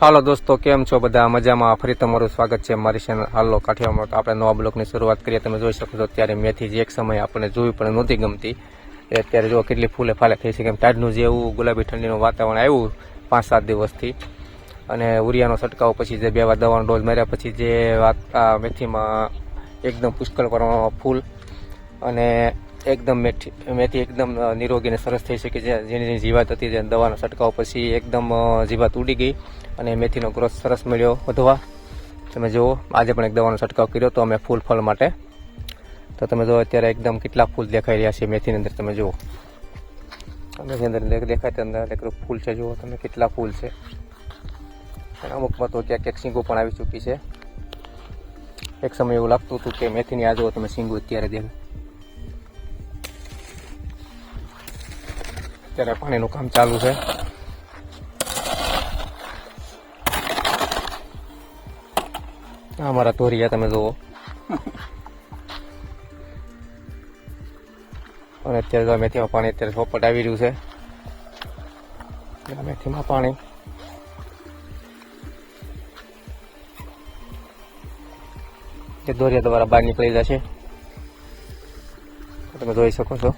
હાલો દોસ્તો, કેમ છો બધા? મજામાં? ફરી તમારું સ્વાગત છે મારી ચેનલ હાલો કાઠિયામાં તો આપણે નવા બ્લોકની શરૂઆત કરીએ. તમે જોઈ શકો છો અત્યારે મેથી જે એક સમયે આપણને જોવી પણ નહોતી ગમતી. એ અત્યારે જો કેટલી ફૂલે ફાલે થઈ છે. કેમ ટાઢનું જે એવું ગુલાબી ઠંડીનું વાતાવરણ આવ્યું પાંચ સાત દિવસથી, અને ઉરિયાનો છંટકાવ પછી જે બે વાર દવાનો ડોઝ માર્યા પછી જે વાત આ મેથીમાં એકદમ પુષ્કળ પ્રમાણમાં ફૂલ, અને એકદમ મેથી મેથી એકદમ નિરોગી અને સરસ થઈ શકે છે. જેની જીવાત હતી જે દવાનો છંટકાવ પછી એકદમ જીવાત ઉડી ગઈ અને મેથીનો ગ્રોથ સરસ મળ્યો વધવા. તમે જુઓ, આજે પણ એક દવાનો છંટકાવ કર્યો તો અમે ફૂલ ફળ માટે. તો તમે જુઓ, અત્યારે એકદમ કેટલા ફૂલ દેખાઈ રહ્યા છે મેથીની અંદર, તમે જુઓ. મેથી અંદર દેખાય અંદર, એક ફૂલ છે, જુઓ તમે કેટલા ફૂલ છે. અમુકમાં તો ક્યાંક ક્યાંક સિંગો પણ આવી ચૂકી છે. એક સમય એવું લાગતું હતું કે મેથીની આ તમે સિંગો અત્યારે દેખાય અત્યારે પાણીનું કામ ચાલુ છે. અમારા તોરિયા, તમે જુઓ. અને અત્યારે મેથીમાં પાણી અત્યારે સોપટ આવી રહ્યું છે. મેથીમાં પાણી. દોરિયા દ્વારા બહાર નીકળી જશે. તમે જોઈ શકો છો.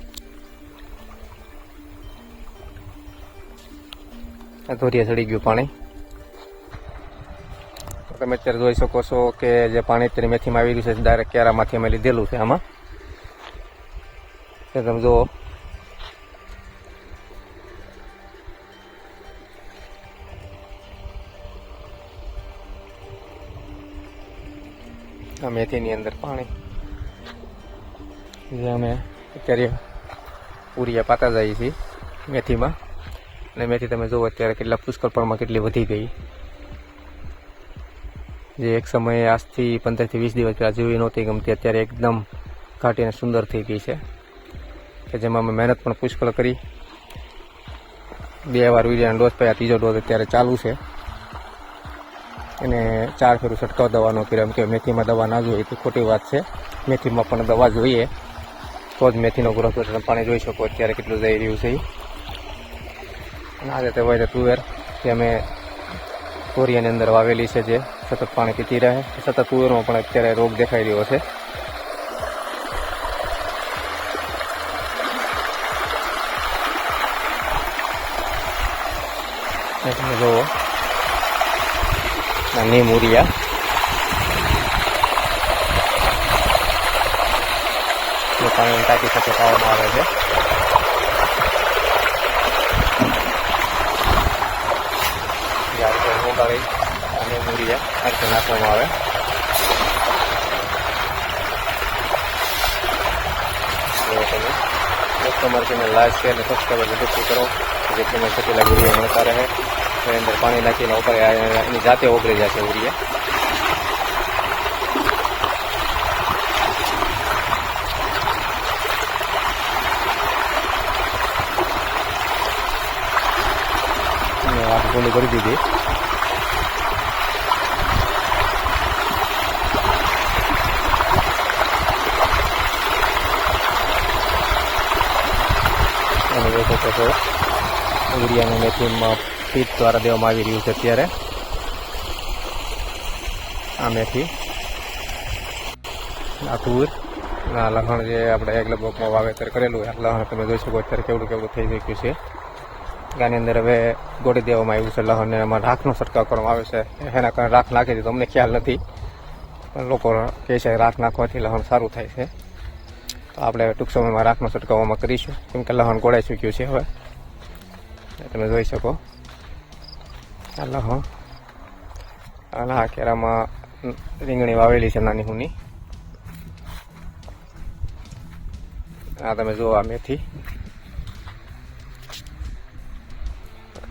આ ધોરિયા ચડી ગયું પાણી. તમે અત્યારે જોઈ શકો છો કે જે પાણી અત્યારે મેથીમાં આવી ગયું છે ડાયરેક્ટ કેરામાંથી અમે લીધેલું છે આમાં. તે તમે જુઓ. આ મેથીની અંદર પાણી. જે અમે અત્યારે પૂરીયા પાતા જઈએ છીએ મેથીમાં. અને મેથી તમે જુઓ અત્યારે કેટલા પુષ્કળ પ્રમાણમાં કેટલી વધી ગઈ. જે એક સમયે આજથી પંદરથી વીસ દિવસ પહેલાં જેવી નહોતી ગમતી, અત્યારે એકદમ ઘાટી અને સુંદર થઈ ગઈ છે. કે જેમાં અમે મહેનત પણ પુષ્કળ કરી. બે વાર વીડિયાનો ડોઝ પાયા, ત્રીજો ડોઝ અત્યારે ચાલુ છે. અને ચાર ફેરું છંટકાવ દવાનો કર્યો. એમ કે મેથીમાં દવા ના જોઈએ તો ખોટી વાત છે. મેથીમાં પણ દવા જોઈએ. તો જ મેથીનો ગ્રોથ પાણી જોઈ શકો. અત્યારે કેટલું જઈ રહ્યું છે. અને આ રીતે હોય તુવેર, જે અમે કોરિયાની અંદર વાવેલી છે જે સતત પાણી પીતી રહે. સતત તુવેરમાં પણ અત્યારે રોગ દેખાઈ રહ્યો છે. તમે જુઓ નાની નીમ પાણી ટાંકી સાથે પાવામાં આવે છે. જ્યારે તે ઉગાડી અને મૂરિયા આ રીતે નાખવામાં આવે જો તમે દોસ્તો મારી ચેનલ લાઈક શેર અને સબસ્ક્રાઈબ જરૂરથી કરો જેથી તમે કેટલા ગુરિયા મળતા રહે એની અંદર પાણી નાખીને ઉપર એની જાતે ઓગળી જશે ઉરિયા અને આ ગોલી કરી દીધી અને જોઈ શકો છો યુરિયાને મેથીમાં પીત દ્વારા દેવામાં આવી રહ્યું છે અત્યારે. આ મેથી આ તુર આ લહણ જે આપણે એક લગભગમાં વાવેતર કરેલું આ લહણ તમે જોઈ શકો અત્યારે કેવડું કેવડું થઈ ગયું છે. આની અંદર હવે ગોળી દેવામાં આવ્યું છે, લહણને એમાં રાખનો છંટકાવ કરવામાં આવે છે. એના કારણે રાખ નાખી દીધું અમને ખ્યાલ નથી. પણ લોકો કહે છે રાખ નાખવાથી લહણ સારું થાય છે. તો આપણે ટૂંક સમયમાં રાખનો છટકાવવામાં કરીશું. કેમ કે લહણ ગોળાઈ ચૂક્યું છે હવે. તમે જોઈ શકો. આ લહણ. અને આ કેરામાં રીંગણી વાવેલી છે નાની હુની. આ તમે જુઓ આ મેથી.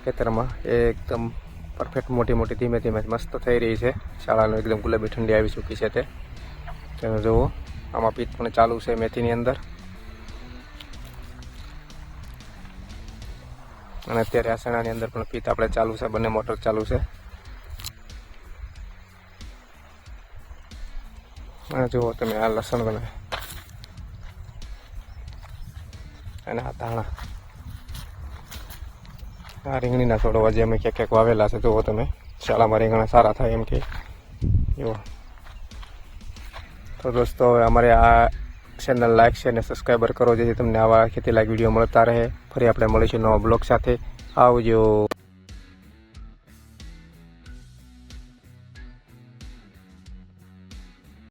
ખેતરમાં એકદમ પરફેક્ટ મોટી મોટી ધીમે ધીમે મસ્ત થઈ રહી છે. શાળાનું એકદમ ગુલાબી ઠંડી આવી ચૂકી છે તે. તમે જુઓ. આમાં પીત પણ ચાલુ છે મેથીની અંદર. અને અત્યારે આસણાની અંદર પણ પીત આપણે ચાલુ છે, બંને મોટર ચાલુ છે. અને જુઓ તમે, આ લસણ તમે અને આ ધાણા. આ રીંગણીના છોડવા જે અમે ક્યાંક ક્યાંક વાવેલા છે, જુઓ તમે. શાળામાં રીંગણા સારા થાય એમ કે. એવો. તો દોસ્તો, હવે અમારે આ ચેનલ લાઇક છે અને સબસ્ક્રાઈબર કરો જેથી તમને આવા ખેતી લાયક વીડિયો મળતા રહે. ફરી આપણે મળીશું નવા બ્લોગ સાથે. આવજો.